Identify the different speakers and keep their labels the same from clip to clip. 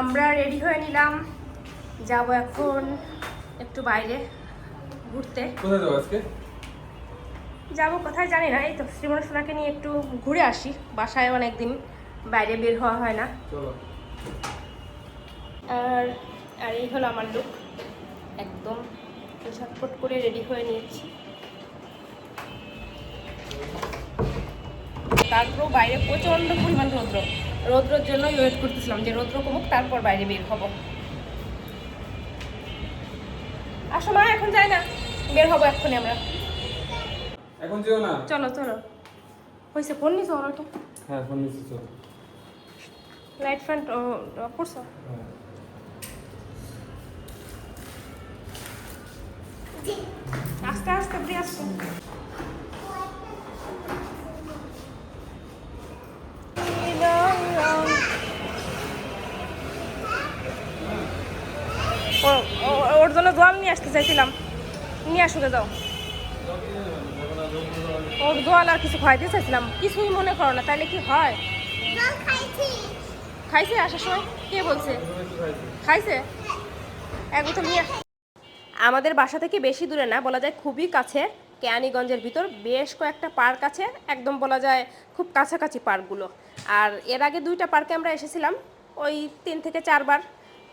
Speaker 1: আমরা রেডি হয়ে নিলাম। যাব এখন একটু বাইরে ঘুরতে।
Speaker 2: কোথায় যাব আজকে?
Speaker 1: যাব কোথায় জানি না এই তো শ্রীমন সোনাকে নিয়ে একটু ঘুরে আসি বাসায় অনেকদিন বাইরে বের হওয়া হয় না। আর আর এই হলো আমার লুক একদম ঝটপট করে রেডি হয়ে নিয়েছি। তারপর বাইরে প্রচণ্ড পরিমাণ রৌদ্র। রৌদ্রের জন্য ওয়েট করতেছিলাম যে রৌদ্র কমুক তারপর বাইরে বের হব। আসো মা এখন যাই না। বের হব এক্ষুনি আমরা।
Speaker 2: এখন যেও না।
Speaker 1: চলো চলো। হয়েছে ফোন নিছো তো
Speaker 2: হ্যাঁ ফোন নিচ্ছি চলো।
Speaker 1: লাইট ফ্যান
Speaker 2: হ্যাঁ।
Speaker 1: আস্তে আস্তে আস্তে ওর জন্য জল নিয়ে আসতে চাইছিলাম। নিয়ে আসুকে যাও। ওর জল আর কিছু খাইতে চাইছিলাম। কিছুই মনে করো না তাইলে কি হয়? খাইছে। আসার সময়? কে বলছে? খাইছে? এক বোতল নিয়ে। আমাদের বাসা থেকে বেশি দূরে না বলা যায় খুবই কাছে। কেয়ানীগঞ্জের ভিতর বেশ কয়েকটা পার্ক আছে একদম বলা যায় খুব কাছাকাছি পার্কগুলো। আর এর আগে দুইটা পার্কে আমরা এসেছিলাম ওই তিন থেকে চারবার।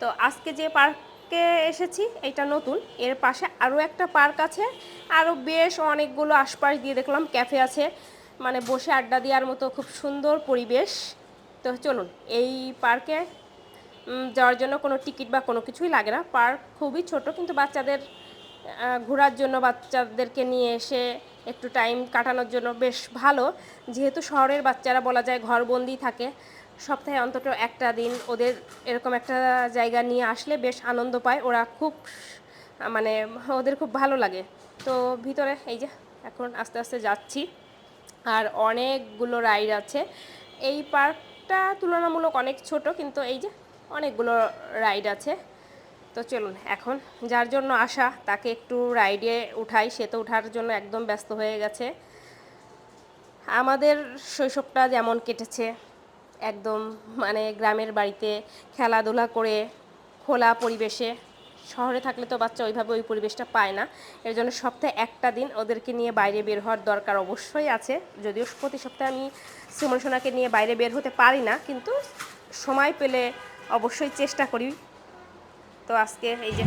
Speaker 1: তো আজকে যে পার্কে এসেছি, এটা নতুন। এর পাশে আরও একটা পার্ক আছে, আরও বেশ অনেকগুলো আশপাশ দিয়ে দেখলাম, ক্যাফে আছে মানে বসে আড্ডা দেওয়ার মতো খুব সুন্দর পরিবেশ। তো চলুন, এই পার্কে যাওয়ার জন্য কোনো টিকিট বা কোনো কিছুই লাগে না। পার্ক খুবই ছোট, কিন্তু বাচ্চাদের ঘোরার জন্য, বাচ্চাদেরকে নিয়ে এসে একটু টাইম কাটানোর জন্য বেশ ভালো। যেহেতু শহরের বাচ্চারা বলা যায় ঘরবন্দি থাকে সপ্তাহে অন্তত একটা দিন ওদের এরকম একটা জায়গা নিয়ে আসলে বেশ আনন্দ পায়। ওরা খুব মানে ওদের খুব ভালো লাগে। তো ভিতরে এই যে, এখন আস্তে আস্তে যাচ্ছি। আর অনেকগুলো রাইড আছে। এই পার্কটা তুলনামূলক অনেক ছোট, কিন্তু এই যে অনেকগুলো রাইড আছে। তো চলুন, এখন যার জন্য আসা তাকে একটু রাইডে উঠাই। সে তো ওঠার জন্য একদম ব্যস্ত হয়ে গেছে। আমাদের শৈশবটা যেমন কেটেছে একদম মানে গ্রামের বাড়িতে খেলাধুলা করে খোলা পরিবেশে শহরে থাকলে তো বাচ্চা ওইভাবে ওই পরিবেশটা পায় না। এর জন্য সপ্তাহে একটা দিন ওদেরকে নিয়ে বাইরে বের হওয়ার দরকার অবশ্যই আছে। যদিও প্রতি সপ্তাহে আমি সুমন সোনাকে নিয়ে বাইরে বের হতে পারি না, কিন্তু সময় পেলে অবশ্যই চেষ্টা করি। তো আজকে এই যে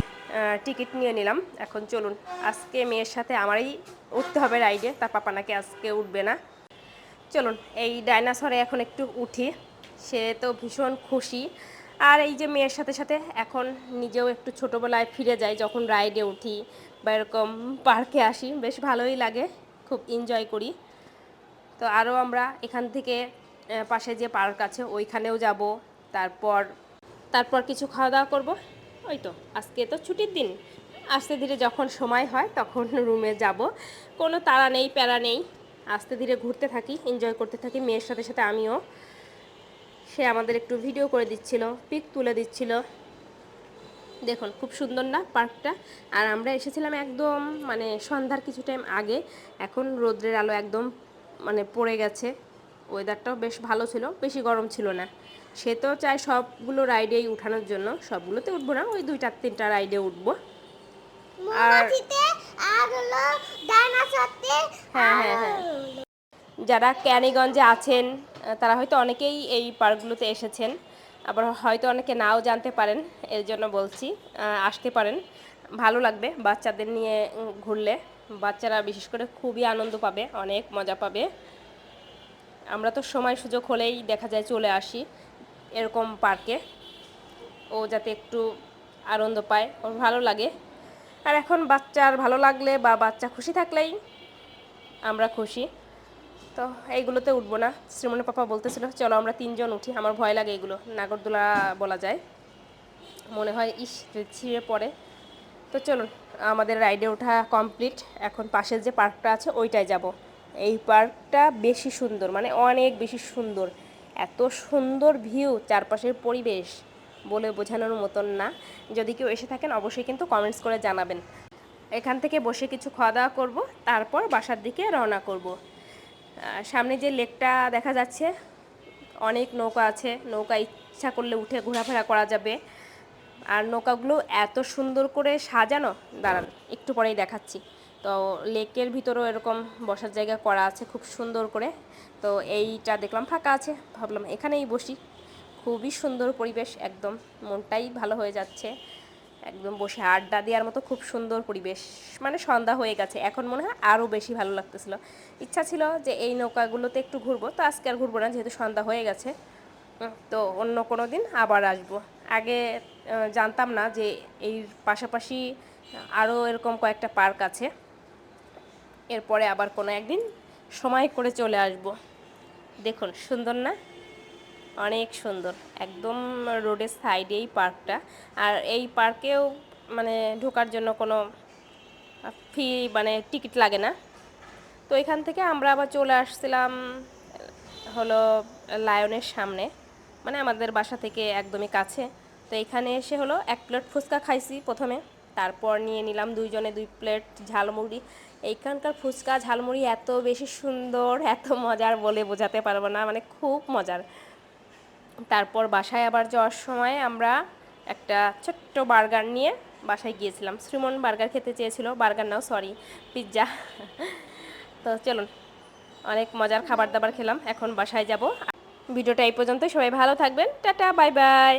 Speaker 1: টিকিট নিয়ে নিলাম। এখন চলুন, আজকে মেয়ের সাথে আমারই উঠতে হবে রাইডে, তার পাপা নাকি আজকে উঠবে না। চলুন, এই ডাইনাসরে এখন একটু উঠি। সে তো ভীষণ খুশি। আর এই যে মেয়ের সাথে সাথে এখন নিজেও একটু ছোটোবেলায় ফিরে যাই, যখন রাইডে উঠি বা এরকম পার্কে আসি, বেশ ভালোই লাগে, খুব এনজয় করি। তো আরও আমরা এখান থেকে পাশে যে পার্ক আছে ওইখানেও যাব, তারপর তারপর কিছু খাওয়া দাওয়া করব। ওই তো, আজকে তো ছুটির দিন। আস্তে ধীরে যখন সময় হয় তখন রুমে যাব। কোনো তাড়া নেই, প্যারা নেই। আস্তে ধীরে ঘুরতে থাকি এনজয় করতে থাকি, মেয়ের সাথে সাথে আমিও। সে আমাদের একটু ভিডিও করে দিচ্ছিল পিক তুলে দিচ্ছিল। দেখুন খুব সুন্দর না পার্কটা? আর আমরা এসেছিলাম একদম মানে সন্ধ্যার কিছু টাইম আগে। এখন রোদ্রের আলো একদম মানে পড়ে গেছে। ওয়েদারটাও বেশ ভালো ছিল বেশি গরম ছিল না। সে তো চায় সবগুলো রাইডেই উঠানোর জন্য। সবগুলোতে উঠবো না ওই দুইটা তিনটা রাইডে উঠবো। আর হ্যাঁ হ্যাঁ হ্যাঁ। যারা ক্যানিগঞ্জে আছেন তারা হয়তো অনেকেই এই পার্কগুলোতে এসেছেন, আবার হয়তো অনেকে নাও জানতে পারেন, এর জন্য বলছি আসতে পারেন। ভালো লাগবে বাচ্চাদের নিয়ে ঘুরলে। বাচ্চারা বিশেষ করে খুবই আনন্দ পাবে, অনেক মজা পাবে। আমরা তো সময় সুযোগ হলেই দেখা যায় চলে আসি এরকম পার্কে। ও যাতে একটু আনন্দ পায়, ওর ভালো লাগে। আর এখন বাচ্চার ভালো লাগলে বা বাচ্চা খুশি থাকলেই আমরা খুশি। তো এইগুলোতে উঠবো না। শ্রীমনের পাপা বলতেছিল, চলো আমরা তিনজন উঠি, আমার ভয় লাগে এগুলো। নাগরদোলা বলা যায়। মনে হয়, ইস ছিঁড়ে পড়ে। তো চলুন, আমাদের রাইডে ওঠা কমপ্লিট এখন পাশের যে পার্কটা আছে, ওইটায় যাব। এই পার্কটা বেশি সুন্দর মানে অনেক বেশি সুন্দর। এত সুন্দর ভিউ চারপাশের পরিবেশ বলে বোঝানোর মতন না। যদি কেউ এসে থাকেন, অবশ্যই কিন্তু কমেন্টস করে জানাবেন। এখান থেকে বসে কিছু খাওয়া দাওয়া করব, তারপর বাসার দিকে রওনা করব। সামনে যে লেকটা দেখা যাচ্ছে, অনেক নৌকা আছে, নৌকা ইচ্ছা করলে উঠে ঘোরাফেরা করা যাবে। আর নৌকাগুলো এত সুন্দর করে সাজানো, দাঁড়ান, একটু পরেই দেখাচ্ছি। তো লেকের ভিতরেও এরকম বসার জায়গা করা আছে খুব সুন্দর করে। তো এইটা দেখলাম, ফাঁকা আছে, ভাবলাম এখানেই বসি। খুবই সুন্দর পরিবেশ, একদম মনটাই ভালো হয়ে যাচ্ছে। একদম বসে আড্ডা দেওয়ার মতো খুব সুন্দর পরিবেশ। মানে সন্ধ্যা হয়ে গেছে। এখন মনে হয় আরও বেশি ভালো লাগতেছিল। ইচ্ছা ছিল যে এই নৌকাগুলোতে একটু ঘুরবো। তো আজকে আর ঘুরবো না, যেহেতু সন্ধ্যা হয়ে গেছে। তো অন্য কোনো দিন আবার আসব। আগে জানতাম না যে এই পাশাপাশি আরও এরকম কয়েকটা পার্ক আছে। এরপরে আবার কোনো একদিন সময় করে চলে আসব। দেখুন, সুন্দর না? অনেক সুন্দর। একদম রোডের সাইডেই পার্কটা আর এই পার্কেও মানে ঢোকার জন্য কোনো ফি মানে টিকিট লাগে না। তো এখান থেকে আমরা আবার চলে আসছিলাম, হলো লায়নের সামনে। মানে আমাদের বাসা থেকে একদমই কাছে। তো এখানে এসে হলো এক প্লেট ফুচকা খাইছি প্রথমে। তারপর নিয়ে নিলাম দুইজনে দুই প্লেট ঝালমুড়ি। এইখানকার ফুচকা ঝালমুড়ি এত বেশি সুন্দর, এত মজার বলে বোঝাতে পারব না। মানে খুব মজার। তারপর বাসায় আবার যাওয়ার সময় আমরা একটা ছোট্ট বার্গার নিয়ে বাসায় গিয়েছিলাম। শ্রীমন বার্গার খেতে চেয়েছিল। বার্গার নাও সরি পিৎজা তো চলুন, অনেক মজার খাবার দাবার খেলাম। এখন বাসায় যাব। ভিডিওটা এই পর্যন্ত সবাই ভালো থাকবেন। Tata bye bye